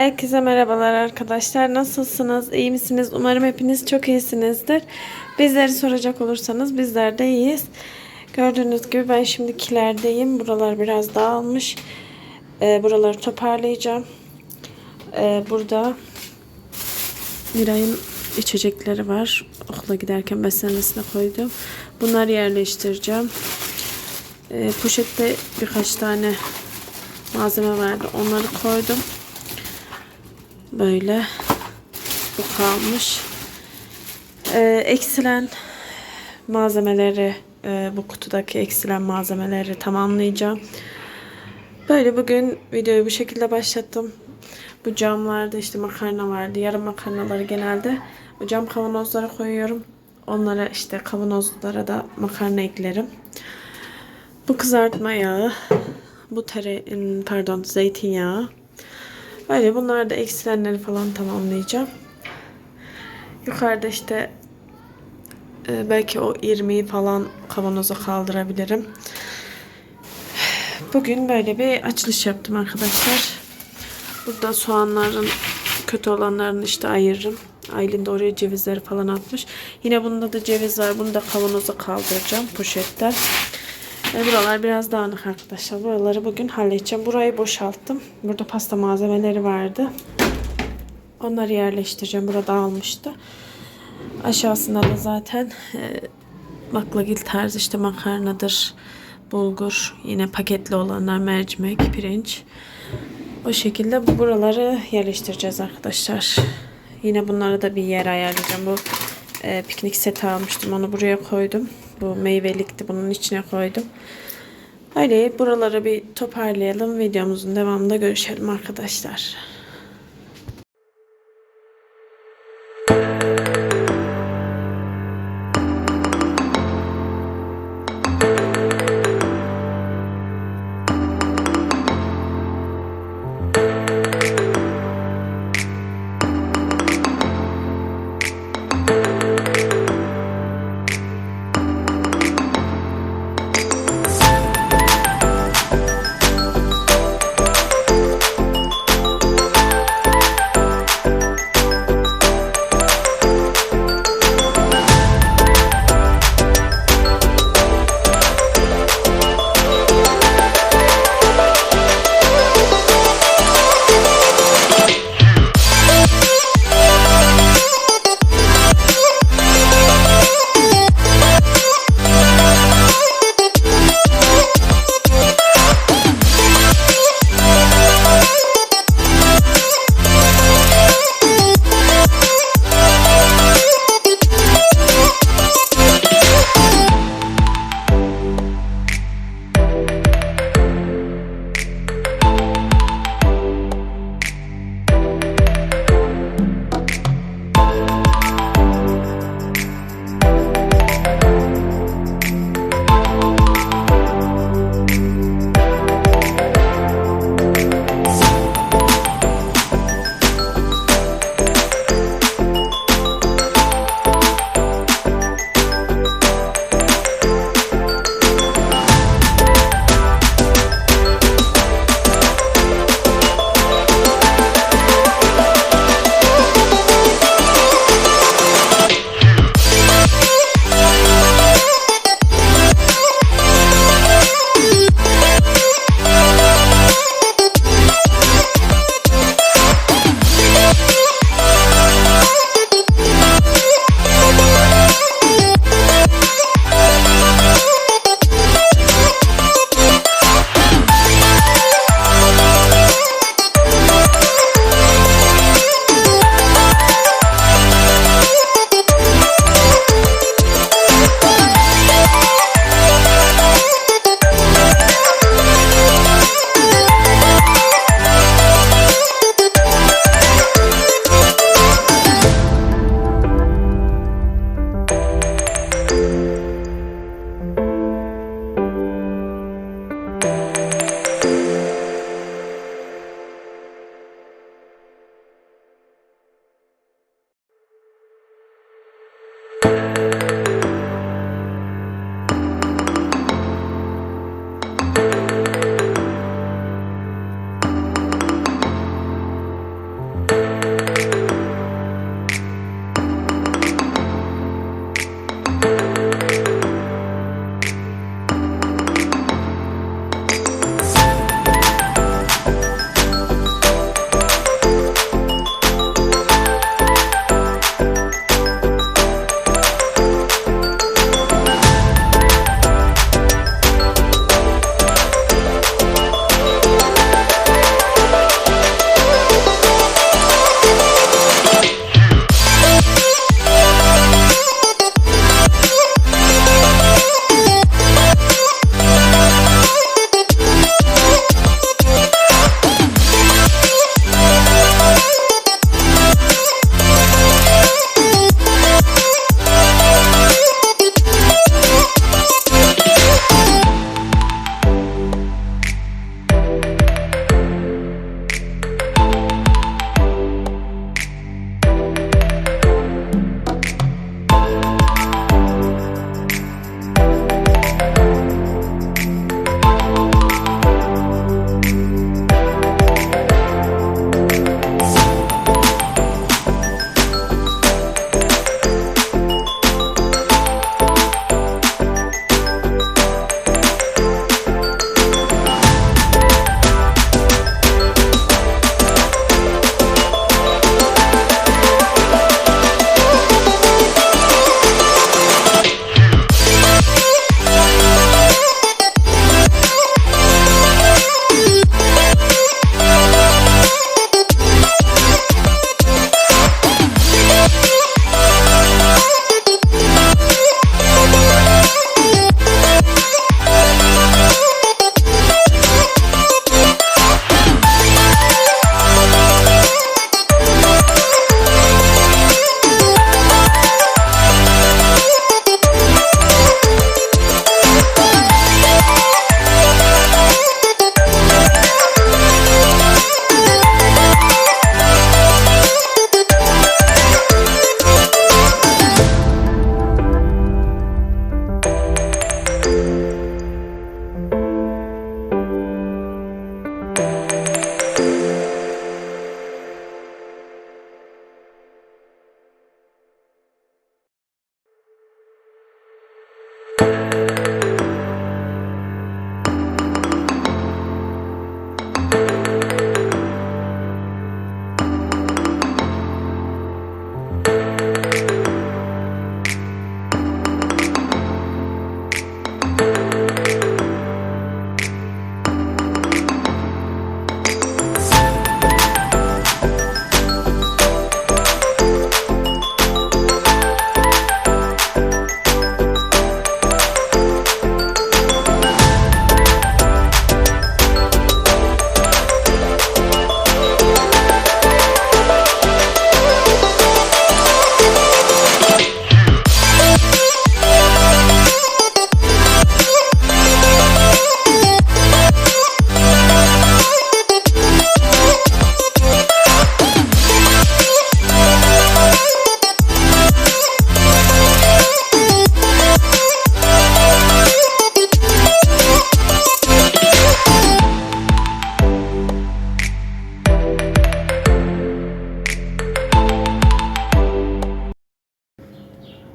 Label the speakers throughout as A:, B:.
A: Herkese merhabalar arkadaşlar. Nasılsınız? İyi misiniz? Umarım hepiniz çok iyisinizdir. Bizleri soracak olursanız bizler de iyiyiz. Gördüğünüz gibi ben şimdi kilerdeyim. Buralar biraz dağılmış. Ee, buraları toparlayacağım. Ee, burada Miray'ın içecekleri var. Okula giderken beslenmesine koydum. Bunları yerleştireceğim. Ee, poşette birkaç tane malzeme vardı. Onları koydum. Böyle bu kalmış. Ee, eksilen malzemeleri e, bu kutudaki eksilen malzemeleri tamamlayacağım. Böyle bugün videoyu bu şekilde başlattım. Bu camlarda işte makarna vardı. Yarım makarnaları genelde bu cam kavanozlara koyuyorum. Onlara işte kavanozlara da makarna eklerim. Bu kızartma yağı, bu tere, pardon zeytinyağı. Böyle bunlar da eksilenleri falan tamamlayacağım. Yukarıda işte e, belki o irmiği falan kavanoza kaldırabilirim. Bugün böyle bir açılış yaptım arkadaşlar. Burada soğanların kötü olanlarını işte ayırırım. Aylin de oraya cevizleri falan atmış. Yine bunda da ceviz var. Bunu da kavanoza kaldıracağım poşetten. E, buralar biraz dağınık arkadaşlar. Buraları bugün halledeceğim. Burayı boşalttım. Burada pasta malzemeleri vardı. Onları yerleştireceğim. Burada dağılmıştı. Aşağısında da zaten e, baklagil tarzı işte makarnadır, bulgur, yine paketli olanlar mercimek, pirinç. O şekilde buraları yerleştireceğiz arkadaşlar. Yine bunlara da bir yer ayarlayacağım. Bu e, piknik seti almıştım. Onu buraya koydum. Bu meyvelikti. Bunun içine koydum. Öyle buraları bir toparlayalım. Videomuzun devamında görüşelim arkadaşlar.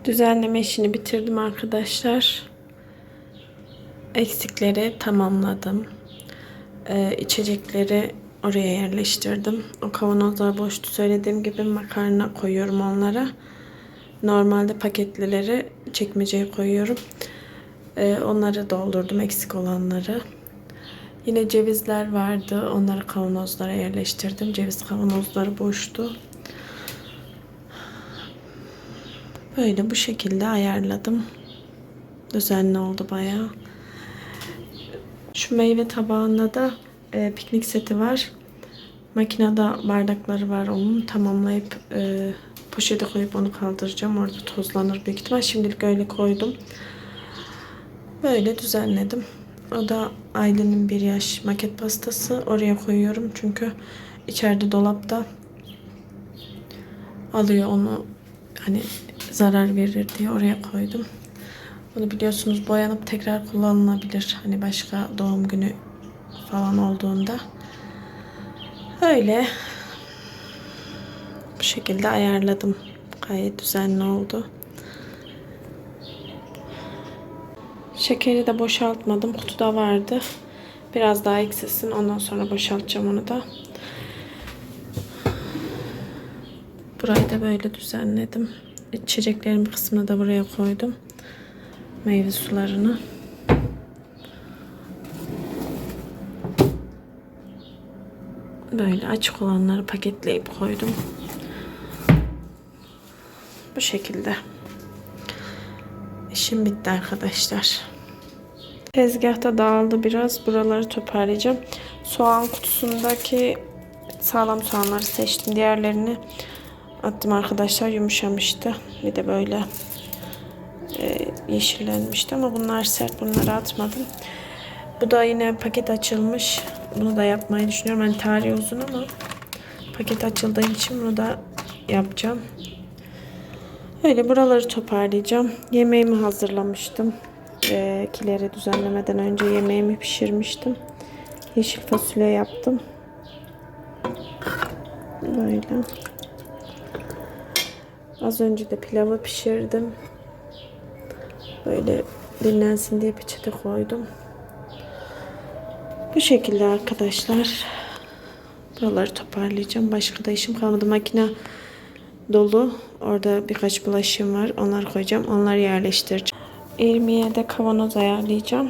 A: Düzenleme işini bitirdim arkadaşlar. Eksikleri tamamladım. Ee, içecekleri oraya yerleştirdim. O kavanozlar boştu. Söylediğim gibi makarna koyuyorum onlara. Normalde paketlileri çekmeceye koyuyorum. Ee, onları doldurdum eksik olanları. Yine cevizler vardı. Onları kavanozlara yerleştirdim. Ceviz kavanozları boştu. Böyle bu şekilde ayarladım. Düzenli oldu bayağı. Şu meyve tabağında da e, piknik seti var. Makinede bardakları var onun. Tamamlayıp e, poşete koyup onu kaldıracağım. Orada tozlanır büyük ihtimal. Şimdilik öyle koydum. Böyle düzenledim. O da Aylin'in bir yaş maket pastası. Oraya koyuyorum çünkü içeride dolapta alıyor onu hani zarar verir diye oraya koydum. Bunu biliyorsunuz boyanıp tekrar kullanılabilir. Hani başka doğum günü falan olduğunda. Öyle. Bu şekilde ayarladım. Gayet düzenli oldu. Şekeri de boşaltmadım. Kutuda vardı. Biraz daha eksilsin. Ondan sonra boşaltacağım onu da. Burayı da böyle düzenledim. İçeceklerim kısmını da buraya koydum. Meyve sularını. Böyle açık olanları paketleyip koydum. Bu şekilde. İşim bitti arkadaşlar. Tezgahta dağıldı biraz. Buraları toparlayacağım. Soğan kutusundaki sağlam soğanları seçtim. Diğerlerini attım arkadaşlar. Yumuşamıştı. Bir de böyle e, yeşillenmişti ama bunlar sert. Bunları atmadım. Bu da yine paket açılmış. Bunu da yapmayı düşünüyorum. Hani tarihi uzun ama paket açıldığı için bunu da yapacağım. Öyle buraları toparlayacağım. Yemeğimi hazırlamıştım. Ee, kileri düzenlemeden önce yemeğimi pişirmiştim. Yeşil fasulye yaptım. Böyle. Az önce de pilavı pişirdim. Böyle dinlensin diye peçete koydum. Bu şekilde arkadaşlar. Buraları toparlayacağım. Başka da işim kalmadı. Makine dolu. Orada birkaç bulaşığım var. Onları koyacağım. Onları yerleştireceğim. İrmiye de kavanoz ayarlayacağım.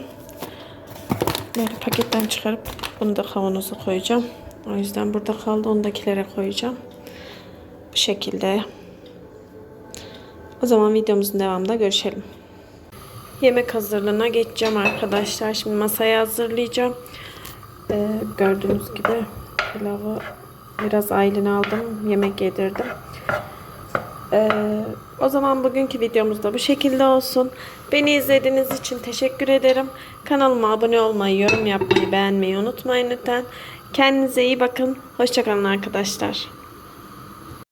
A: Böyle paketten çıkarıp bunu da kavanoza koyacağım. O yüzden burada kaldı. Ondakilere koyacağım. Bu şekilde. O zaman videomuzun devamında görüşelim. Yemek hazırlığına geçeceğim arkadaşlar. Şimdi masayı hazırlayacağım. Ee, gördüğünüz gibi pilavı biraz aylin aldım. Yemek yedirdim. Ee, o zaman bugünkü videomuz da bu şekilde olsun. Beni izlediğiniz için teşekkür ederim. Kanalıma abone olmayı, yorum yapmayı, beğenmeyi unutmayın lütfen. Kendinize iyi bakın. Hoşçakalın arkadaşlar.